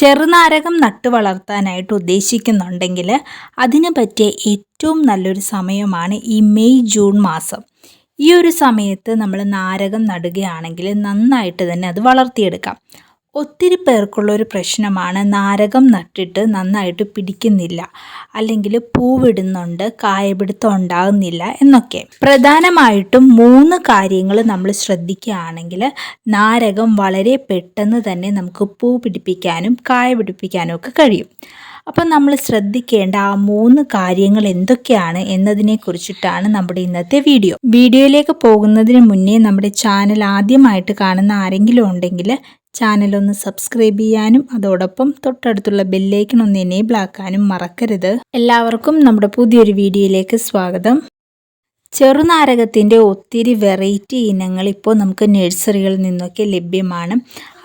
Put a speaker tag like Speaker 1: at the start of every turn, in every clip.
Speaker 1: ചെറുനാരകം നട്ടു വളർത്താനായിട്ട് ഉദ്ദേശിക്കുന്നുണ്ടെങ്കിൽ അതിന് പറ്റിയ ഏറ്റവും നല്ലൊരു സമയമാണ് ഈ മെയ് ജൂൺ മാസം. ഈ ഒരു സമയത്ത് നമ്മൾ നാരകം നടുകയാണെങ്കിൽ നന്നായിട്ട് തന്നെ അത് വളർത്തിയെടുക്കാം. ഒത്തിരി പേർക്കുള്ള ഒരു പ്രശ്നമാണ് നാരകം നട്ടിട്ട് നന്നായിട്ട് പിടിക്കുന്നില്ല. അല്ലെങ്കിൽ പൂവിടുന്നുണ്ട് കായപിടുത്തം ഉണ്ടാകുന്നില്ല എന്നൊക്കെ. പ്രധാനമായിട്ടും മൂന്ന് കാര്യങ്ങൾ നമ്മൾ ശ്രദ്ധിക്കുകയാണെങ്കിൽ നാരകം വളരെ പെട്ടെന്ന് തന്നെ നമുക്ക് പൂ പിടിപ്പിക്കാനും കായ പിടിപ്പിക്കാനും ഒക്കെ കഴിയും. അപ്പം നമ്മൾ ശ്രദ്ധിക്കേണ്ട ആ മൂന്ന് കാര്യങ്ങൾ എന്തൊക്കെയാണ് എന്നതിനെ കുറിച്ചിട്ടാണ് നമ്മുടെ ഇന്നത്തെ വീഡിയോ. വീഡിയോയിലേക്ക് പോകുന്നതിന് മുന്നേ നമ്മുടെ ചാനൽ ആദ്യമായിട്ട് കാണുന്ന ആരെങ്കിലും ഉണ്ടെങ്കിൽ ചാനൽ ഒന്ന് സബ്സ്ക്രൈബ് ചെയ്യാനും അതോടൊപ്പം തൊട്ടടുത്തുള്ള ബെല്ലൈക്കൺ ഒന്ന് എനേബിൾ ആക്കാനും മറക്കരുത്. എല്ലാവർക്കും നമ്മുടെ പുതിയൊരു വീഡിയോയിലേക്ക് സ്വാഗതം. ചെറുനാരകത്തിന്റെ ഒത്തിരി വെറൈറ്റി ഇനങ്ങൾ ഇപ്പോൾ നമുക്ക് നഴ്സറികളിൽ നിന്നൊക്കെ ലഭ്യമാണ്.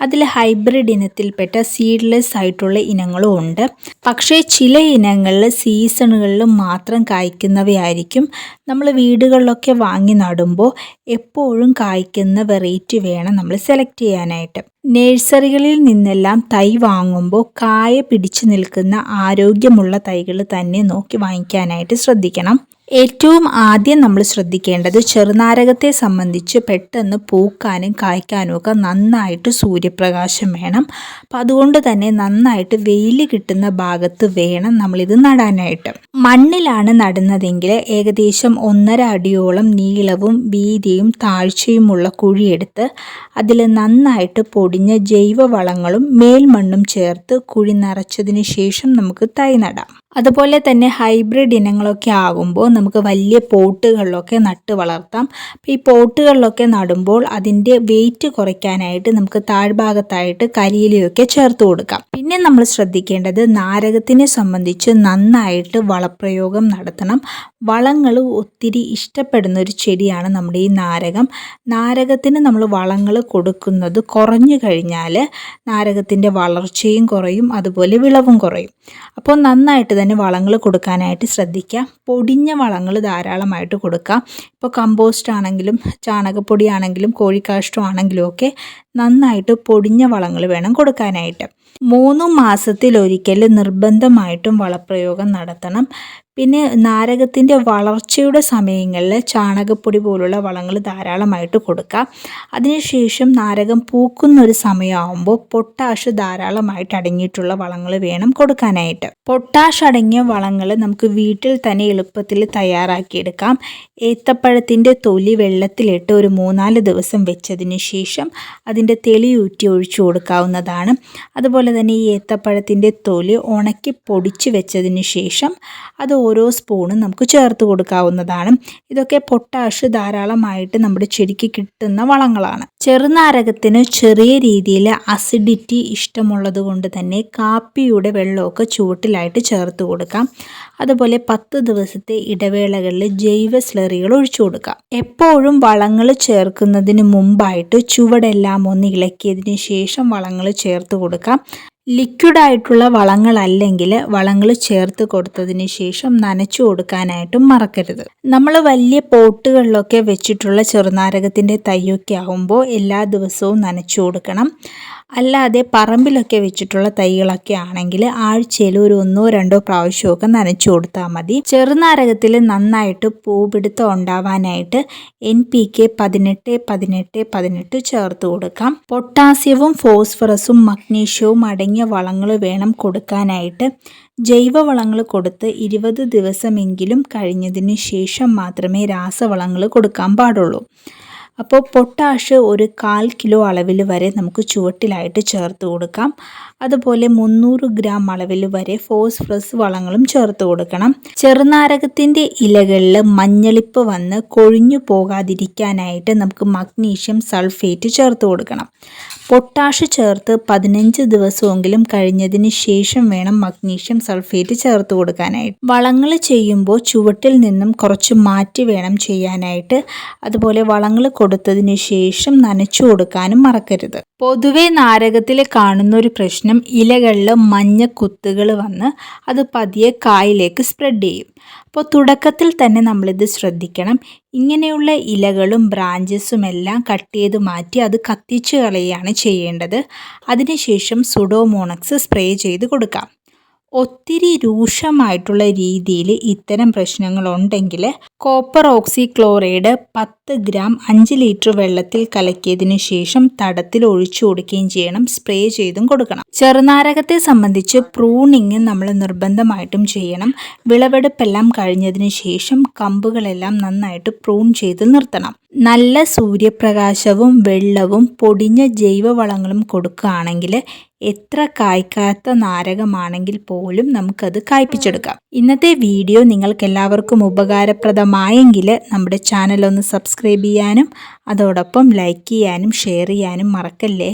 Speaker 1: അതിൽ ഹൈബ്രിഡ് ഇനത്തിൽപ്പെട്ട സീഡ്ലെസ് ആയിട്ടുള്ള ഇനങ്ങളും ഉണ്ട്. പക്ഷേ ചില ഇനങ്ങളിൽ സീസണുകളിൽ മാത്രം കായ്ക്കുന്നവയായിരിക്കും. നമ്മൾ വീടുകളിലൊക്കെ വാങ്ങി നടുമ്പോൾ എപ്പോഴും കായ്ക്കുന്ന വെറൈറ്റി വേണം നമ്മൾ സെലക്ട് ചെയ്യാനായിട്ട്. നഴ്സറികളിൽ നിന്നെല്ലാം തൈ വാങ്ങുമ്പോൾ കായ പിടിച്ചു നിൽക്കുന്ന ആരോഗ്യമുള്ള തൈകൾ തന്നെ നോക്കി വാങ്ങിക്കാനായിട്ട് ശ്രദ്ധിക്കണം. ഏറ്റവും ആദ്യം നമ്മൾ ശ്രദ്ധിക്കേണ്ടത് ചെറുനാരകത്തെ സംബന്ധിച്ച് പെട്ടെന്ന് പൂക്കാനും കായ്ക്കാനും ഒക്കെ നന്നായിട്ട് സൂര്യപ്രകാശം വേണം. അപ്പം അതുകൊണ്ട് തന്നെ നന്നായിട്ട് വെയിൽ കിട്ടുന്ന ഭാഗത്ത് വേണം നമ്മളിത് നടാനായിട്ട്. മണ്ണിലാണ് നടുന്നതെങ്കിൽ ഏകദേശം ഒന്നര അടിയോളം നീളവും വീതിയും താഴ്ചയുമുള്ള കുഴിയെടുത്ത് അതിൽ നന്നായിട്ട് പൊടിഞ്ഞ ജൈവവളങ്ങളും മേൽമണ്ണും ചേർത്ത് കുഴി നിറച്ചതിന് ശേഷം നമുക്ക് തൈ നടാം. അതുപോലെ തന്നെ ഹൈബ്രിഡ് ഇനങ്ങളൊക്കെ ആകുമ്പോൾ നമുക്ക് വലിയ പോട്ടുകളിലൊക്കെ നട്ട് വളർത്താം. അപ്പോൾ ഈ പോട്ടുകളിലൊക്കെ നടുമ്പോൾ അതിന്റെ വെയിറ്റ് കുറയ്ക്കാനായിട്ട് നമുക്ക് താഴ്ഭാഗത്തായിട്ട് കരിയിലയൊക്കെ ചേർത്ത് കൊടുക്കാം. പിന്നെ നമ്മൾ ശ്രദ്ധിക്കേണ്ടത് നാരകത്തിനെ സംബന്ധിച്ച് നന്നായിട്ട് വളപ്രയോഗം നടത്തണം. വളങ്ങൾ ഒത്തിരി ഇഷ്ടപ്പെടുന്ന ഒരു ചെടിയാണ് നമ്മുടെ ഈ നാരകം. നാരകത്തിന് നമ്മൾ വളങ്ങൾ കൊടുക്കുന്നത് കുറഞ്ഞു കഴിഞ്ഞാൽ നാരകത്തിന്റെ വളർച്ചയും കുറയും അതുപോലെ വിളവും കുറയും. അപ്പോൾ നന്നായിട്ട് തന്നെ വളങ്ങൾ കൊടുക്കാനായിട്ട് ശ്രദ്ധിക്കുക പൊടിഞ്ഞ വളങ്ങൾ ധാരാളമായിട്ട് കൊടുക്കുക ഇപ്പോൾ കമ്പോസ്റ്റ് ആണെങ്കിലും ചാണകപ്പൊടി ആണെങ്കിലും കോഴിക്കാഷ്ടം ആണെങ്കിലും ഒക്കെ നന്നായിട്ട് പൊടിഞ്ഞ വളങ്ങൾ വേണം കൊടുക്കാനായിട്ട്. മൂന്ന് മാസത്തിലൊരിക്കൽ നിർബന്ധമായിട്ടും വളപ്രയോഗം നടത്തണം. പിന്നെ നാരകത്തിന്റെ വളർച്ചയുടെ സമയങ്ങളിൽ ചാണകപ്പൊടി പോലുള്ള വളങ്ങൾ ധാരാളമായിട്ട് കൊടുക്കാം. അതിനുശേഷം നാരകം പൂക്കുന്നൊരു സമയമാകുമ്പോൾ പൊട്ടാഷ് ധാരാളമായിട്ട് അടങ്ങിയിട്ടുള്ള വളങ്ങൾ വേണം കൊടുക്കാനായിട്ട്. പൊട്ടാഷ് അടങ്ങിയ വളങ്ങൾ നമുക്ക് വീട്ടിൽ തന്നെ എളുപ്പത്തിൽ തയ്യാറാക്കിയെടുക്കാം. ഏത്തപ്പഴത്തിന്റെ തൊലി വെള്ളത്തിലിട്ട് ഒരു മൂന്നാൽ ദിവസം വെച്ചതിന് ശേഷം അതിന്റെ തെളിയൂറ്റി ഒഴിച്ചു കൊടുക്കാവുന്നതാണ്. അതുപോലെ തന്നെ ഈ ഏത്തപ്പഴത്തിന്റെ തൊലി ഉണക്കി പൊടിച്ച് വെച്ചതിന് ശേഷം അത് ഓരോ സ്പൂണും നമുക്ക് ചേർത്ത് കൊടുക്കാവുന്നതാണ്. ഇതൊക്കെ പൊട്ടാഷ് ധാരാളമായിട്ട് നമ്മുടെ ചെടിക്ക് കിട്ടുന്ന വളങ്ങളാണ്. ചെറുനാരകത്തിന് ചെറിയ രീതിയിൽ അസിഡിറ്റി ഇഷ്ടമുള്ളത് കൊണ്ട് തന്നെ കാപ്പിയുടെ വെള്ളമൊക്കെ ചുവട്ടിലായിട്ട് ചേർത്ത് കൊടുക്കാം. അതുപോലെ പത്ത് ദിവസത്തെ ഇടവേളകളിൽ ജൈവ സ്ലറികൾ ഒഴിച്ചു കൊടുക്കാം. എപ്പോഴും വളങ്ങൾ ചേർക്കുന്നതിന് മുമ്പായിട്ട് ചുവടെല്ലാം ഒന്ന് ഇളക്കിയതിന് ശേഷം വളങ്ങൾ ചേർത്ത് കൊടുക്കാം. ലിക്വിഡായിട്ടുള്ള വളങ്ങളല്ലെങ്കിൽ വളങ്ങൾ ചേർത്ത് കൊടുത്തതിന് ശേഷം നനച്ചു കൊടുക്കാനായിട്ടും മറക്കരുത്. നമ്മൾ വലിയ പോട്ടുകളിലൊക്കെ വെച്ചിട്ടുള്ള ചെറുനാരകത്തിന്റെ തൈയൊക്കെ ആകുമ്പോൾ എല്ലാ ദിവസവും നനച്ചു കൊടുക്കണം. അല്ലാതെ പറമ്പിലൊക്കെ വെച്ചിട്ടുള്ള തൈകളൊക്കെ ആണെങ്കിൽ ആഴ്ചയിൽ ഒരു ഒന്നോ രണ്ടോ പ്രാവശ്യമൊക്കെ നനച്ചു കൊടുത്താൽ മതി. ചെറുനാരകത്തിൽ നന്നായിട്ട് പൂപിടുത്തം ഉണ്ടാവാനായിട്ട് എൻ പി കെ പതിനെട്ട് പതിനെട്ട് പതിനെട്ട് ചേർത്ത് കൊടുക്കാം. പൊട്ടാസ്യവും ഫോസ്ഫറസും മഗ്നീഷ്യവും അടങ്ങിയ വളങ്ങൾ വേണം കൊടുക്കാനായിട്ട്. ജൈവവളങ്ങൾ കൊടുത്ത് ഇരുപത് ദിവസമെങ്കിലും കഴിഞ്ഞതിന് ശേഷം മാത്രമേ രാസവളങ്ങൾ കൊടുക്കാൻ പാടുള്ളൂ. അപ്പോൾ പൊട്ടാഷ് ഒരു കാൽ കിലോ അളവിൽ വരെ നമുക്ക് ചുവട്ടിലായിട്ട് ചേർത്ത് കൊടുക്കാം. അതുപോലെ മുന്നൂറ് ഗ്രാം അളവിൽ വരെ ഫോസ്ഫറസ് വളങ്ങളും ചേർത്ത് കൊടുക്കണം. ചെറുനാരകത്തിന്റെ ഇലകളിൽ മഞ്ഞളിപ്പ് വന്ന് കൊഴിഞ്ഞു പോകാതിരിക്കാനായിട്ട് നമുക്ക് മഗ്നീഷ്യം സൾഫേറ്റ് ചേർത്ത് കൊടുക്കണം. പൊട്ടാഷ് ചേർത്ത് പതിനഞ്ച് ദിവസമെങ്കിലും കഴിഞ്ഞതിന് ശേഷം വേണം മഗ്നീഷ്യം സൾഫേറ്റ് ചേർത്ത് കൊടുക്കാനായിട്ട്. വളങ്ങൾ ചെയ്യുമ്പോൾ ചുവട്ടിൽ നിന്നും കുറച്ച് മാറ്റി വേണം ചെയ്യാനായിട്ട്. അതുപോലെ വളങ്ങൾ കൊടുത്തതിന് ശേഷം നനച്ചു കൊടുക്കാനും മറക്കരുത്. പൊതുവെ നാരകത്തിൽ കാണുന്ന ഒരു പ്രശ്നം ഇലകളിൽ മഞ്ഞ കുത്തുകൾ വന്ന് അത് പതിയെ കായിലേക്ക് സ്പ്രെഡ് ചെയ്യും. അപ്പോൾ തുടക്കത്തിൽ തന്നെ നമ്മളിത് ശ്രദ്ധിക്കണം. ഇങ്ങനെയുള്ള ഇലകളും ബ്രാഞ്ചസും എല്ലാം കട്ട് ചെയ്ത് മാറ്റി അത് കത്തിച്ച് കളയുകയാണ് ചെയ്യേണ്ടത്. അതിനുശേഷം സുഡോമോണക്സ് സ്പ്രേ ചെയ്ത് കൊടുക്കാം. ഒത്തിരി രൂക്ഷമായിട്ടുള്ള രീതിയിൽ ഇത്തരം പ്രശ്നങ്ങളുണ്ടെങ്കിൽ കോപ്പർ ഓക്സി ക്ലോറൈഡ് പത്ത് ഗ്രാം അഞ്ച് ലിറ്റർ വെള്ളത്തിൽ കലക്കിയതിന് ശേഷം തടത്തിൽ ഒഴിച്ചു കൊടുക്കുകയും ചെയ്യണം സ്പ്രേ ചെയ്തും കൊടുക്കണം. ചെറുനാരകത്തെ സംബന്ധിച്ച് പ്രൂണിങ് നമ്മൾ നിർബന്ധമായിട്ടും ചെയ്യണം. വിളവെടുപ്പെല്ലാം കഴിഞ്ഞതിന് ശേഷം കമ്പുകളെല്ലാം നന്നായിട്ട് പ്രൂൺ ചെയ്ത് നിർത്തണം. നല്ല സൂര്യപ്രകാശവും വെള്ളവും പൊടിഞ്ഞ ജൈവവളങ്ങളും കൊടുക്കുകയാണെങ്കിൽ എത്ര കായ്ക്കാത്ത നാരകമാണെങ്കിൽ പോലും നമുക്കത് കായ്പിച്ചെടുക്കാം. ഇന്നത്തെ വീഡിയോ നിങ്ങൾക്ക് എല്ലാവർക്കും ഉപകാരപ്രദമായെങ്കിൽ നമ്മുടെ ചാനൽ ഒന്ന് സബ്സ്ക്രൈബ് ചെയ്യാനും അതോടൊപ്പം ലൈക്ക് ചെയ്യാനും ഷെയർ ചെയ്യാനും മറക്കല്ലേ?